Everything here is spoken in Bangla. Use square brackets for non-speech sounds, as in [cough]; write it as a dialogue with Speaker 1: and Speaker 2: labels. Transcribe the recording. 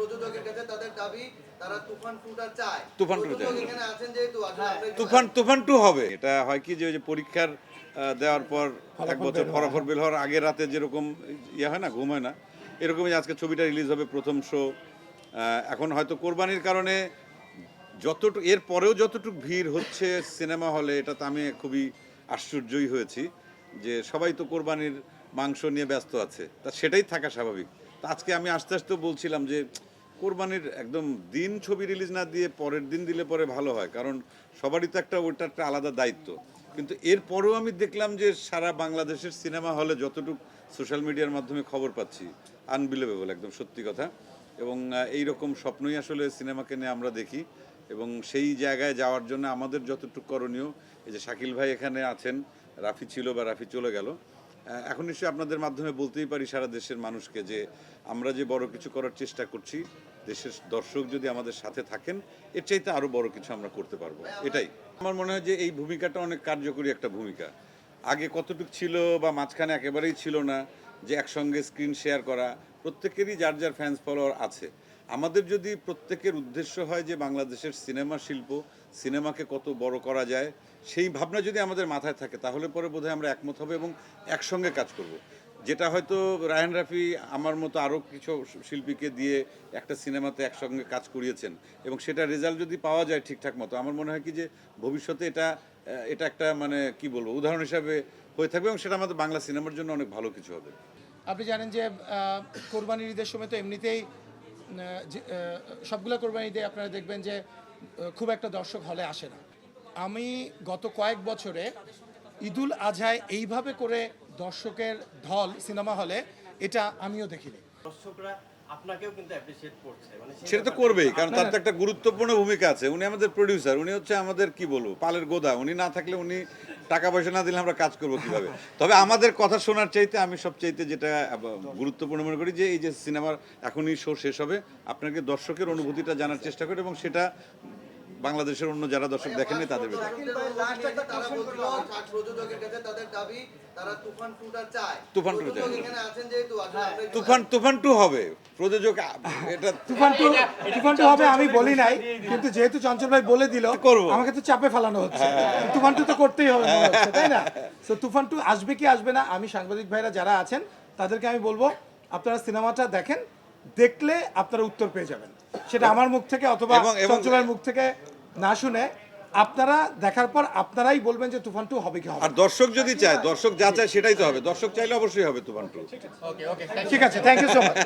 Speaker 1: প্রযোজকের কাছে তাদের দাবি তারা তুফান টুটা চায়।
Speaker 2: তুফান চায়।
Speaker 1: এখানে আছেন যেহেতু একটু-
Speaker 2: তুফান তুফান টু হবে। এটা হয় কি যে ওই যে পরীক্ষার দেওয়ার পর এক বছর ফলাফল বের হওয়ার আগের রাতে যেরকম ইয়ে হয় না ঘুম হয় না এরকমই আজকে ছবিটা রিলিজ হবে প্রথম শো এখন হয়তো কোরবানির কারণে যতটুকু এর পরেও যতটুকু ভিড় হচ্ছে সিনেমা হলে এটাতে আমি খুবই আশ্চর্যই হয়েছি যে সবাই তো কোরবানির মাংস নিয়ে ব্যস্ত আছে। তা সেটাই থাকা স্বাভাবিক। তা আজকে আমি আস্তে আস্তে বলছিলাম যে কোরবানির একদম দিন ছবি রিলিজ না দিয়ে পরের দিন দিলে পরে ভালো হয়, কারণ সবারই তো একটা ওইটা একটা আলাদা দায়িত্ব। কিন্তু এরপরেও আমি দেখলাম যে সারা বাংলাদেশের সিনেমা হলে যতটুকু সোশ্যাল মিডিয়ার মাধ্যমে খবর পাচ্ছি আনবিলিভেবল একদম সত্যি কথা। এবং এই রকম স্বপ্নই আসলে সিনেমাকে নিয়ে আমরা দেখি। এবং সেই জায়গায় যাওয়ার জন্য আমাদের যতটুকু করণীয়, এই যে শাকিল ভাই এখানে আছেন, রাফি ছিল বা রাফি চলে গেল এখন নিশ্চয়ই আপনাদের মাধ্যমে বলতেই পারি সারা দেশের মানুষকে যে আমরা যে বড় কিছু করার চেষ্টা করছি, দেশের দর্শক যদি আমাদের সাথে থাকেন, এর চাইতে আরও বড় কিছু আমরা করতে পারব। এটাই। আমার মনে হয় যে এই ভূমিকাটা অনেক কার্যকরী একটা ভূমিকা। আগে কতটুকু ছিল বা মাঝখানে একেবারেই ছিল না যে একসঙ্গে স্ক্রিন শেয়ার করা, প্রত্যেকেরই যার যার ফ্যান্স ফলোয়ার আছে। আমাদের যদি প্রত্যেকের উদ্দেশ্য হয় যে বাংলাদেশের সিনেমা শিল্প, সিনেমাকে কত বড় করা যায়, সেই ভাবনা যদি আমাদের মাথায় থাকে, তাহলে পরে বোধহয় আমরা একমত হবে এবং একসঙ্গে কাজ করব। যেটা হয়তো রায়হান রাফি আমার মতো আরও কিছু শিল্পীকে দিয়ে একটা সিনেমাতে একসঙ্গে কাজ করিয়েছেন এবং সেটা রেজাল্ট যদি পাওয়া যায় ঠিকঠাক মতো, আমার মনে হয় কি যে ভবিষ্যতে এটা এটা একটা মানে কি বলব, উদাহরণ হিসাবে হয়ে থাকবে এবং সেটা আমাদের বাংলা সিনেমার জন্য অনেক ভালো কিছু হবে।
Speaker 3: আপনি জানেন যে কোরবানির ঈদের সময় তো এমনিতেই সবগুলো কোরবানি দিয়ে আপনারা দেখবেন যে খুব একটা দর্শক হলে আসে না। আমি গত কয়েক বছরে ঈদুল আজহায় এইভাবে করে দর্শকের ঢল, সিনেমা হলে, এটা আমিও দেখিনি।
Speaker 4: দর্শকরা আপনাকেও কিন্তু অ্যাপ্রিসিয়েট করছে। মানে
Speaker 2: সেটা তো করবেই কারণ তার তো একটা গুরুত্বপূর্ণ ভূমিকা আছে। উনি আমাদের প্রডিউসার উনি হচ্ছে আমাদের কি বলব পালের গোদা। উনি না থাকলে উনি টাকা পয়সা না দিলে আমরা কাজ করব কীভাবে? [laughs] তবে আমাদের কথা শোনার চাইতে আমি সব চাইতে যেটা গুরুত্বপূর্ণ মনে করি যে এই যে সিনেমার এখনই শো শেষ হবে আপনাকে দর্শকের অনুভূতিটা জানার চেষ্টা করি এবং সেটা বাংলাদেশের অন্য যারা দর্শক দেখেননি তাদের ভেতরে
Speaker 1: শাকিল ভাই last একটা তারা বলছিল প্রযোজকের কাছে তাদের দাবি তারা তুফান টুটা চায়।
Speaker 2: তুফান
Speaker 1: আমরা একটু-
Speaker 2: তুফান তুফান টু হবে। প্রযোজক [laughs] এটা
Speaker 3: তুফান টু তুফান টু হবে আমি বলি নাই কিন্তু যেহেতু চঞ্চল ভাই বলে দিল
Speaker 2: করব। হ্যাঁ।
Speaker 3: আমাকে তো চাপে ফেলানো হচ্ছে। তুফান টু তো করতেই হবে তাই না? [laughs] তো তুফান টু আসবে কি আসবে না আমি সাংবাদিক ভাইরা যারা আছেন তাদেরকে আমি বলব আপনারা সিনেমাটা দেখেন দেখলে আপনারা উত্তর পেয়ে যাবেন। সেটা আমার মুখ থেকে অথবা চঞ্চলের মুখ থেকে না শুনে আপনারা দেখার পর আপনারাই বলবেন যে তুফান টু হবে কি হবে
Speaker 2: আর দর্শক যদি চায় দর্শক যা চায় সেটাই তো হবে। দর্শক চাইলে অবশ্যই হবে তুফান টু।
Speaker 3: ঠিক আছে। Thank you so much